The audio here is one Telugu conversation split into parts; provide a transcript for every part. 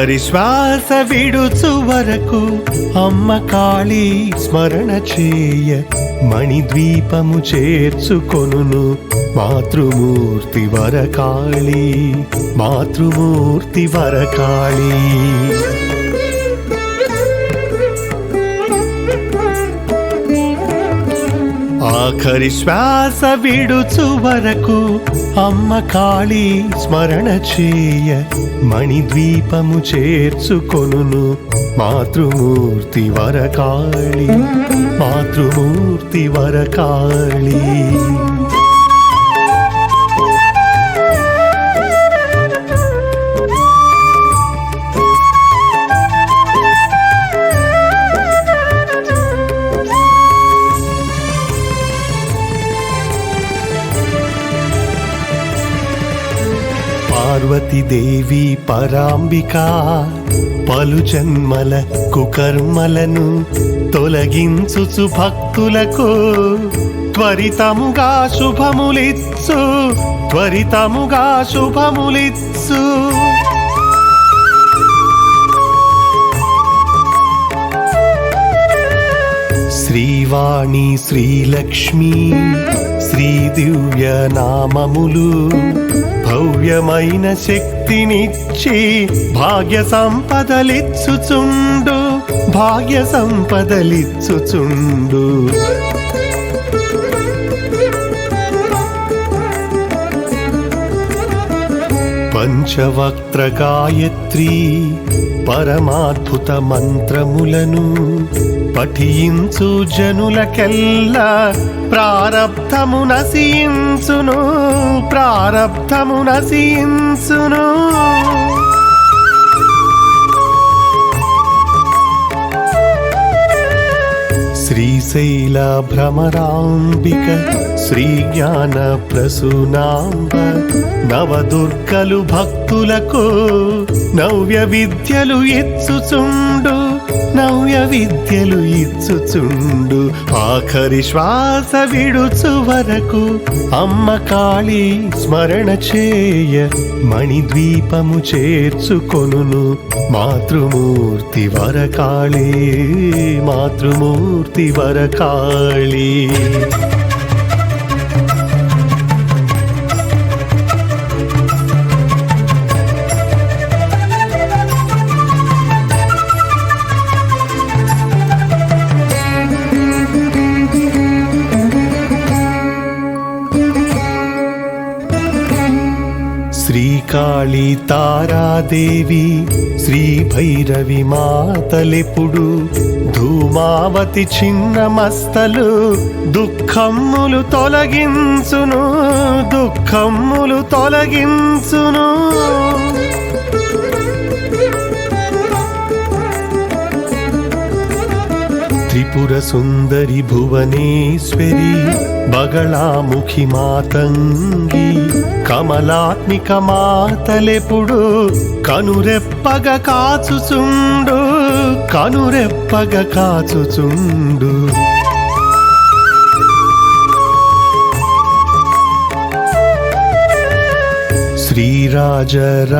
ఆఖరి శ్వాస విడుచు వరకు అమ్మ కాళీ స్మరణ చేయ మణిద్వీపము చేర్చుకొనును. మాతృమూర్తి వరకాళీ మాతృమూర్తి వరకాళీ. ఆఖరి శ్వాస విడుచు వరకు అమ్మ కాళీ స్మరణ చేయ మణిద్వీపము చేర్చుకొను మాతృమూర్తి వరకాళి మాతృమూర్తి వరకాళి. పార్వతీదేవి పరాంబిక పలు జన్మల కుకర్మలను తొలగించుచు భక్తులకు త్వరితముగా శుభములిత్సు త్వరితముగా శుభములిత్సు శ్రీవాణి శ్రీలక్ష్మి శ్రీ దివ్య నామములు భవ్యమైన శక్తినిచ్చి భాగ్య సంపదలిచ్చుచుండు భాగ్య సంపదలిచ్చుచుండు. పంచవక్త్ర గాయత్రి పరమాద్భుత మంత్రములను పఠించు జనులకెల్లా ప్రారబ్ధము నశించును ప్రారబ్ధము నశించును. శ్రీశైల భ్రమరాంబిక శ్రీ జ్ఞాన ప్రసూనాంబ నవదుర్గలు భక్తి భక్తులకు నవ్య విద్యలు ఇచ్చుచుండు నవ్య విద్యలు ఇచ్చుచుండు. ఆఖరి శ్వాస విడుచు వరకు అమ్మ కాళీ స్మరణ చేయ మణిద్వీపము చేర్చుకొనును. మాతృమూర్తి వరకాళీ మాతృమూర్తి వరకాళీ. శ్రీకాళీ తారాదేవి శ్రీ భైరవి మాతలెప్పుడు ధూమావతి చిన్న మస్తలు దుఃఖమ్ములు తొలగించును దుఃఖమ్ములు తొలగించును. త్రిపుర సుందరి భువనేశ్వరి బగళాముఖి మాతంగి కమలాత్మిక మాతలెప్పుడు కనురెప్పగ కాచుచుండు కనురెప్పగ కాచుచుండు.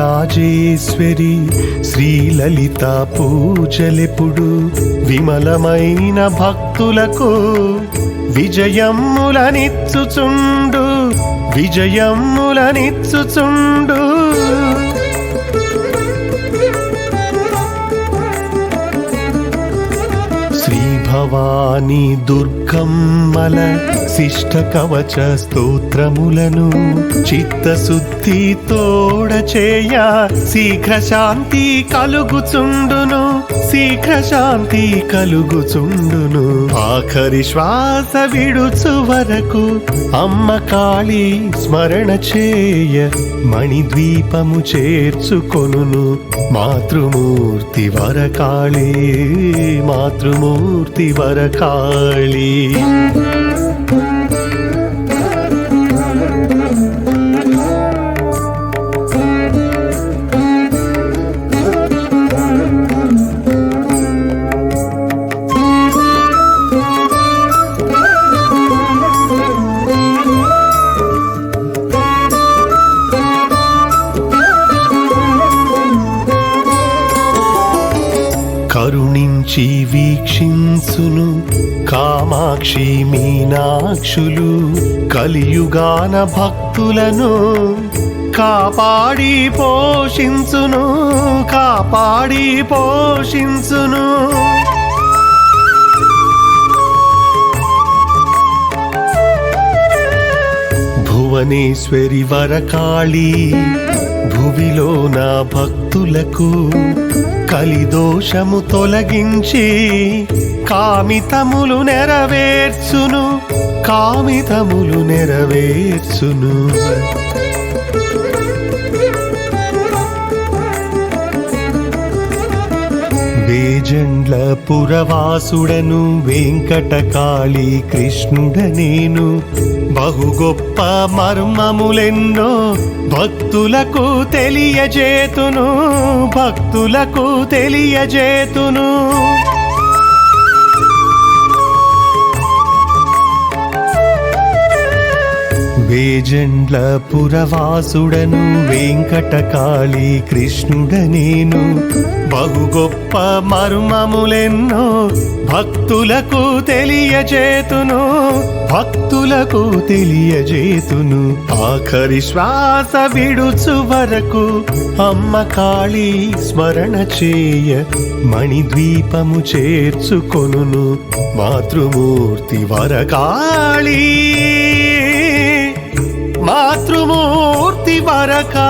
శ్రీరాజరాజేశ్వరి శ్రీలలిత పూజలెపుడు విమలమైన భక్తులకు విజయములనిచ్చుచుండు విజయములనిచ్చుచుండు శ్రీ దుర్గమ్మల శిష్ట కవచ స్తోత్రములను చిత్తశుద్ధి తోడ చేయ శీఘ్ర శాంతి కలుగుచుండును. శీఘ్ర శాంతి కలుగుచుండును. ఆఖరి శ్వాస విడుచు వరకు అమ్మ కాళీ స్మరణ చేయ మణిద్వీపము చేర్చుకొనును. మాతృమూర్తి వరకాళీ మాతృమూర్తి వరకాళీ. వీక్షించును. కామాక్షి మీనాక్షులు కలియుగాన భక్తులను కాపాడి పోషించును కాపాడి పోషించును. భువనేశ్వరి వరకాళీ భువిలో నా భక్తులకు కలిదోషము తొలగించి కామితములు నెరవేర్చును కామితములు నెరవేర్చును. వేజండ్ల పురవాసుడను వెంకటకాళీ కృష్ణుడ నేను బహు గొప్ప మర్మములెన్నో భక్తులకు తెలియజేతును భక్తులకు తెలియజేతును. వేజెండ్ల పురవాసుడను వెంకటకాళి కృష్ణుడ నేను బహు గొప్ప మర్మములెన్నో భక్తులకు తెలియజేతును. భక్తులకు తెలియజేతును. ఆఖరి శ్వాస విడుచు వరకు అమ్మ కాళీ స్మరణ చేయ మణిద్వీపము చేర్చుకొనును. మాతృమూర్తి వరకాళీ మాతృమూర్తి వరకాళీ.